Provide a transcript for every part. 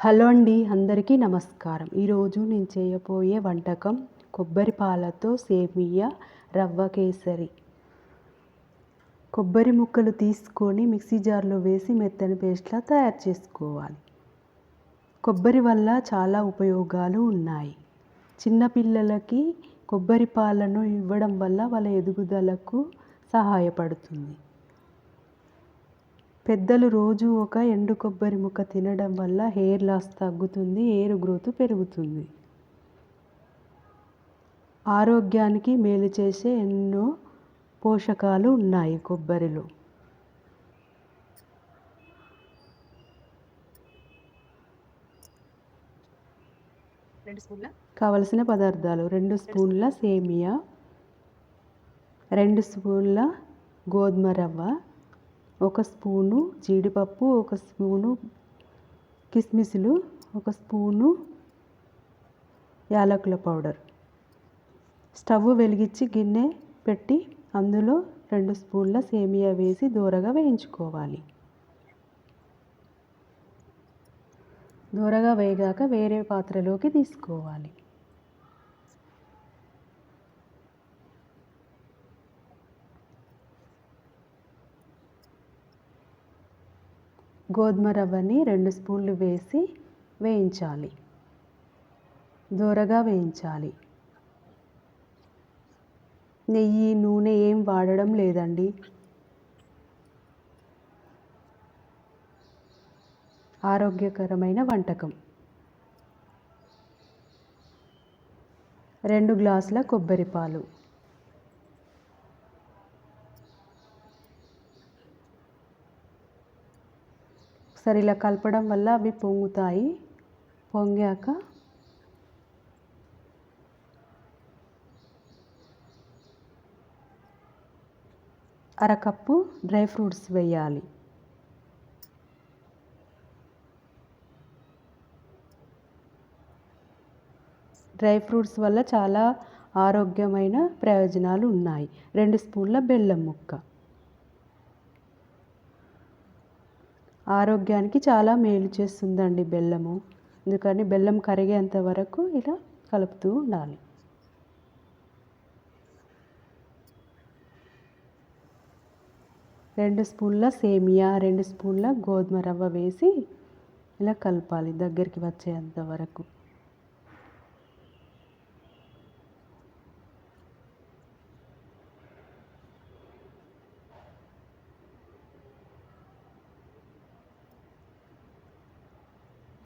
Hello అండి అందరికీ నమస్కారం. ఈరోజు నేను చేయబోయే వంటకం కొబ్బరి పాలతో సేమియా రవ్వ కేసరి. కొబ్బరి ముక్కలు తీసుకొని మిక్సీ జార్లో వేసి మెత్తని పేస్ట్లా తయారు చేసుకోవాలి. కొబ్బరి వల్ల చాలా ఉపయోగాలు ఉన్నాయి. చిన్నపిల్లలకి కొబ్బరి పాలను ఇవ్వడం వల్ల వాళ్ళ ఎదుగుదలకు సహాయపడుతుంది. పెద్దలు రోజు ఒక ఎండు కొబ్బరి ముక్క తినడం వల్ల హెయిర్ లాస్ తగ్గుతుంది హెయిర్ గ్రోత్ పెరుగుతుంది. ఆరోగ్యానికి మేలు చేసే ఎన్నో పోషకాలు ఉన్నాయి కొబ్బరిలో. కావలసిన పదార్థాలు రెండు స్పూన్ల సేమియా రెండు స్పూన్ల గోధుమ రవ్వ ఒక స్పూను జీడిపప్పు ఒక స్పూను కిస్మిస్లు ఒక స్పూను యాలకుల పౌడర్. స్టవ్ వెలిగించి గిన్నె పెట్టి అందులో రెండు స్పూన్ల సేమియా వేసి దూరగా వేయించుకోవాలి. దూరగా వేగాక వేరే పాత్రలోకి తీసుకోవాలి. గోధుమ రవ్వని రెండు స్పూన్లు వేసి వేయించాలి. దూరగా వేయించాలి. నెయ్యి నూనె ఏం వాడడం లేదండి. ఆరోగ్యకరమైన వంటకం. రెండు గ్లాసుల కొబ్బరి పాలు ఒకసారి ఇలా కలపడం వల్ల అవి పొంగుతాయి. పొంగాక అరకప్పు డ్రై ఫ్రూట్స్ వేయాలి. డ్రై ఫ్రూట్స్ వల్ల చాలా ఆరోగ్యమైన ప్రయోజనాలు ఉన్నాయి. రెండు స్పూన్ల బెల్లం ముక్క. ఆరోగ్యానికి చాలా మేలు చేస్తుందండి బెల్లము. ఎందుకని బెల్లం కరిగేంత వరకు ఇలా కలుపుతూ ఉండాలి. రెండు స్పూన్ల సేమియా రెండు స్పూన్ల గోధుమ రవ్వ వేసి ఇలా కలపాలి దగ్గరికి వచ్చేంత వరకు.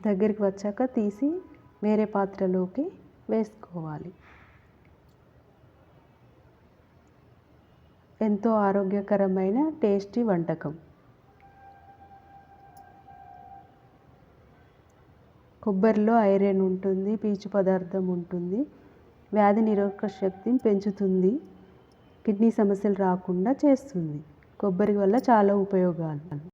దగ్గరికి వచ్చాక తీసి వేరే పాత్రలోకి వేసుకోవాలి. ఎంతో ఆరోగ్యకరమైన టేస్టీ వంటకం. కొబ్బరిలో ఐరన్ ఉంటుంది పీచు పదార్థం ఉంటుంది వ్యాధి నిరోధక శక్తిని పెంచుతుంది కిడ్నీ సమస్యలు రాకుండా చేస్తుంది. కొబ్బరి వల్ల చాలా ఉపయోగాలు.